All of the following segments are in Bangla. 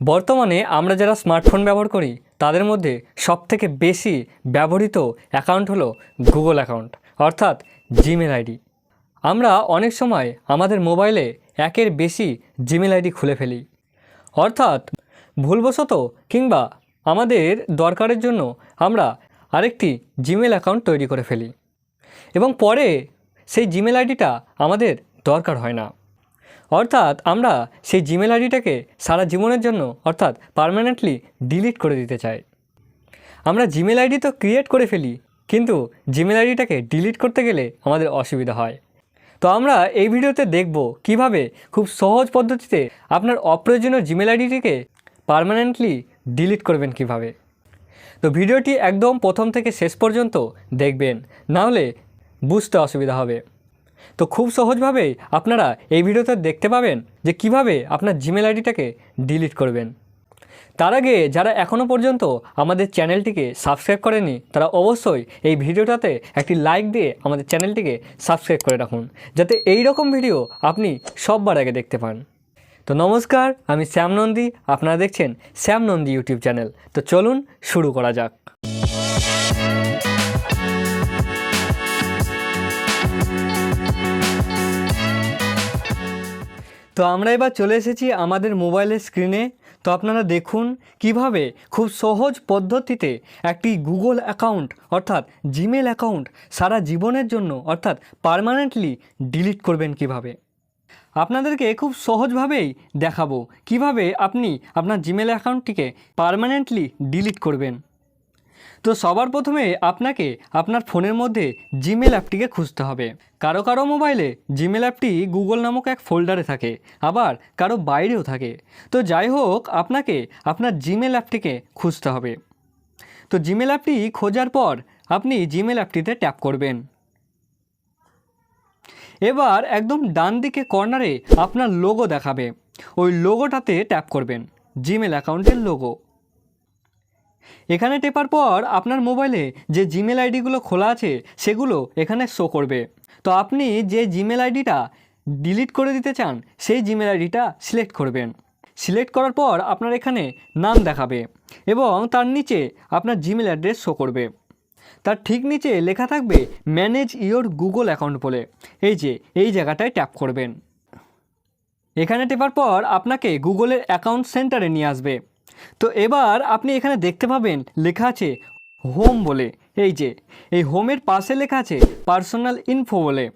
বর্তমানে আমরা যারা স্মার্টফোন ব্যবহার করি, তাদের মধ্যে সবথেকে বেশি ব্যবহৃত অ্যাকাউন্ট হলো গুগল অ্যাকাউন্ট অর্থাৎ জিমেল আইডি আমরা অনেক সময় আমাদের মোবাইলে একের বেশি জিমেল আইডি খুলে ফেলি। অর্থাৎ ভুলবশত কিংবা আমাদের দরকারের জন্য আমরা আরেকটি জিমেল অ্যাকাউন্ট তৈরি করে ফেলি। এবং পরে সেই জিমেল আইডিটা আমাদের দরকার হয় না। অর্থাৎ আমরা সেই জিমেল আইডিটাকে সারা জীবনের জন্য অর্থাৎ পারমানেন্টলি ডিলিট করে দিতে চাই। আমরা জিমেল আইডি তো ক্রিয়েট করে ফেলি, কিন্তু জিমেল আইডিটাকে ডিলিট করতে গেলে আমাদের অসুবিধা হয়। তো আমরা এই ভিডিওতে দেখব কীভাবে খুব সহজ পদ্ধতিতে আপনার অপ্রয়োজনীয় জিমেল আইডিটিকে পার্মানেন্টলি ডিলিট করবেন কীভাবে। তো ভিডিওটি একদম প্রথম থেকে শেষ পর্যন্ত দেখবেন, নাহলে বুঝতে অসুবিধা হবে। তো খুব সহজভাবেই আপনারা এই ভিডিওতে দেখতে পাবেন যে কীভাবে আপনার জিমেল আইডিটাকে ডিলিট করবেন। তার আগে যারা এখনও পর্যন্ত আমাদের চ্যানেলটিকে সাবস্ক্রাইব করেনি তারা অবশ্যই এই ভিডিওটাতে একটি লাইক দিয়ে আমাদের চ্যানেলটিকে সাবস্ক্রাইব করে রাখুন, যাতে এই রকম ভিডিও আপনি সববার আগে দেখতে পান। তো নমস্কার, আমি শ্যাম নন্দী, আপনারা দেখছেন শ্যাম নন্দী ইউটিউব চ্যানেল। তো চলুন শুরু করা যাক। তো আমরা এবার চলে এসেছি আমাদের মোবাইলের স্ক্রিনে তো আপনারা দেখুন কীভাবে খুব সহজ পদ্ধতিতে একটি গুগল অ্যাকাউন্ট অর্থাৎ জিমেল অ্যাকাউন্ট সারা জীবনের জন্য অর্থাৎ পার্মানেন্টলি ডিলিট করবেন কীভাবে? আপনাদেরকে খুব সহজভাবেই দেখাবো কীভাবে আপনি আপনার জিমেল অ্যাকাউন্টটিকে পার্মানেন্টলি ডিলিট করবেন। তো সবার প্রথমে আপনাকে আপনার ফোনের মধ্যে জিমেল অ্যাপটিকে খুঁজতে হবে। কারও কারও মোবাইলে জিমেল অ্যাপটি গুগল নামক এক ফোল্ডারে থাকে, আবার কারও বাইরেও থাকে। তো যাই হোক, আপনাকে আপনার জিমেল অ্যাপটিকে খুঁজতে হবে। তো জিমেল অ্যাপটি খোঁজার পর আপনি জিমেল অ্যাপটিতে ট্যাপ করবেন। এবার একদম ডান দিকে কর্নারে আপনার লোগো দেখাবে। ওই লোগোটাতে ট্যাপ করবেন জিমেল অ্যাকাউন্টের লোগো। এখানে টেপার পর আপনার মোবাইলে যে জিমেল আইডিগুলো খোলা আছে সেগুলো এখানে শো করবে। তো আপনি যে জিমেল আইডিটা ডিলিট করে দিতে চান, সেই জিমেল আইডিটা সিলেক্ট করবেন। সিলেক্ট করার পর আপনার এখানে নাম দেখাবে এবং তার নিচে আপনার জিমেল অ্যাড্রেস শো করবে। তার ঠিক নিচে লেখা থাকবে, ম্যানেজ ইওর গুগল অ্যাকাউন্ট বলে। এই যে, এই জায়গাটায় ট্যাপ করবেন। এখানে টেপার পর আপনাকে গুগলের অ্যাকাউন্ট সেন্টারে নিয়ে আসবে। তো এবার আপনি এখানে দেখতে পাবেন, লেখা আছে হোম বলে। এই যে, এই হোমের পাশে লেখা আছে পার্সোনাল ইনফো বলে।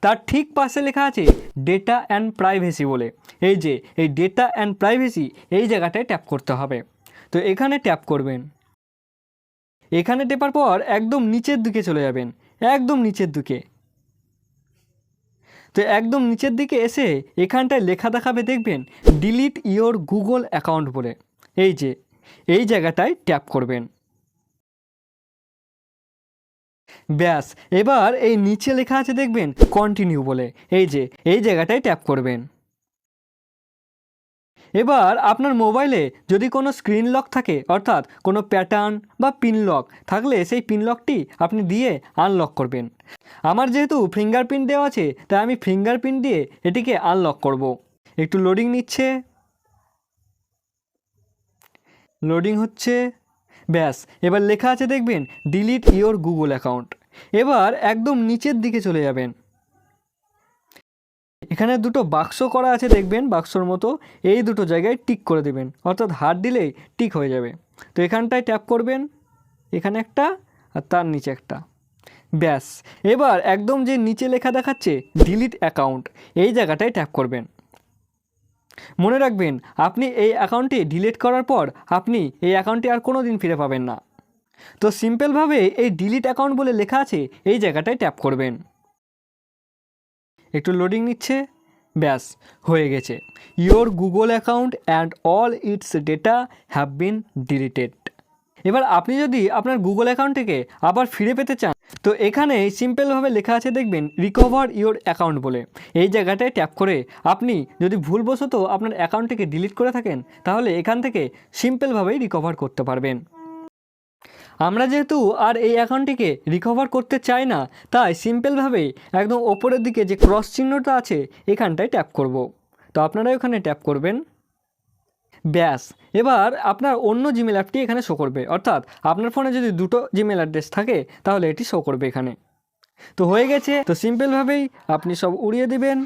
তার ঠিক পাশে লেখা আছে ডেটা অ্যান্ড প্রাইভেসি বলে। এই যে, এই ডেটা অ্যান্ড প্রাইভেসি, এই জায়গাটায় ট্যাপ করতে হবে। তো এখানে ট্যাপ করবেন। এখানে টেপার পর একদম নিচের দিকে চলে যাবেন। একদম নিচের দিকে। তো একদম নিচের দিকে এসে এখানটায় লেখা দেখাবে দেখবেন, ডিলিট ইওর গুগল অ্যাকাউন্ট বলে। এই যে, এই জায়গাটায় ট্যাপ করবেন। ব্যাস, এবার এই নিচে লেখা আছে দেখবেন কন্টিনিউ বলে। এই যে, এই জায়গাটায় ট্যাপ করবেন। এবার আপনার মোবাইলে যদি কোনো স্ক্রিন লক থাকে, অর্থাৎ কোনো প্যাটার্ন বা পিন লক থাকলে সেই পিন লকটি আপনি দিয়ে আনলক করবেন। আমার যেহেতু ফিঙ্গারপ্রিন্ট দেওয়া আছে, তাই আমি ফিঙ্গারপ্রিন্ট দিয়ে এটিকে আনলক করব। একটু লোডিং নিচ্ছে লোডিং হচ্ছে? ব্যাস, এবার লেখা আছে দেখবেন ডিলিট ইওর গুগল অ্যাকাউন্ট এবার একদম নিচের দিকে চলে যাবেন। এখানে দুটো বাক্স করা আছে দেখবেন, বাক্সর মতো। এই দুটো জায়গায় টিক করে দেবেন। অর্থাৎ হাত দিলেই টিক হয়ে যাবে। তো এখানটায় ট্যাপ করবেন, এখানে একটা আর তার নিচে একটা। ব্যাস, এবার একদম যে নিচে লেখা দেখাচ্ছে ডিলিট অ্যাকাউন্ট এই জায়গাটায় ট্যাপ করবেন। মনে রাখবেন, আপনি এই অ্যাকাউন্টটি ডিলিট করার পর আপনি এই অ্যাকাউন্টটি আর কোনো দিন ফিরে পাবেন না। তো সিম্পলভাবে এই ডিলিট অ্যাকাউন্ট বলে লেখা আছে, এই জায়গাটায় ট্যাপ করবেন। একটু লোডিং নিচ্ছে, ব্যাস, হয়ে গেছে। Your Google account and all its data have been deleted এবার আপনি যদি আপনার গুগল অ্যাকাউন্ট থেকে আবার ফিরে পেতে চান তো এখানে সিম্পলভাবে লেখা আছে, দেখবেন রিকভার ইওর অ্যাকাউন্ট বলে। এই জায়গাটায় ট্যাপ করে আপনি যদি ভুলবশত আপনার অ্যাকাউন্টটিকে ডিলিট করে থাকেন, তাহলে এখান থেকে সিম্পলভাবেই রিকভার করতে পারবেন। আমরা যেহেতু আর এই অ্যাকাউন্টটিকে রিকভার করতে চাই না, তাই সিম্পলভাবেই একদম ওপরের দিকে যে ক্রস চিহ্নটা আছে, এখানটায় ট্যাপ করব। তো আপনারা ওখানে ট্যাপ করবেন। ব্যাস। এবার আপনার অন্য জিমেল অ্যাপটি এখানে শো করবে। অর্থাৎ আপনার ফোনে যদি দুটো জিমেল অ্যাড্রেস থাকে, তাহলে এটি শো করবে এখানে। তো হয়ে গেছে। তো সিম্পলভাবেই আপনি সব উড়িয়ে দিবেন।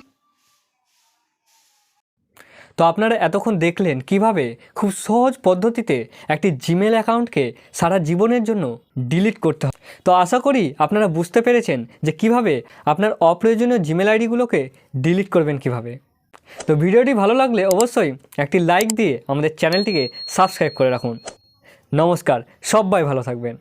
তো আপনারা এতক্ষণ দেখলেন কীভাবে খুব সহজ পদ্ধতিতে একটি জিমেল অ্যাকাউন্টকে সারা জীবনের জন্য ডিলিট করতে হয়। তো আশা করি আপনারা বুঝতে পেরেছেন যে কীভাবে আপনার অপ্রয়োজনীয় জিমেল আইডিগুলোকে ডিলিট করবেন কীভাবে। তো ভিডিওটি ভালো লাগলে অবশ্যই একটি লাইক দিয়ে আমাদের চ্যানেলটিকে সাবস্ক্রাইব করে রাখুন। নমস্কার, সবাই ভালো থাকবেন।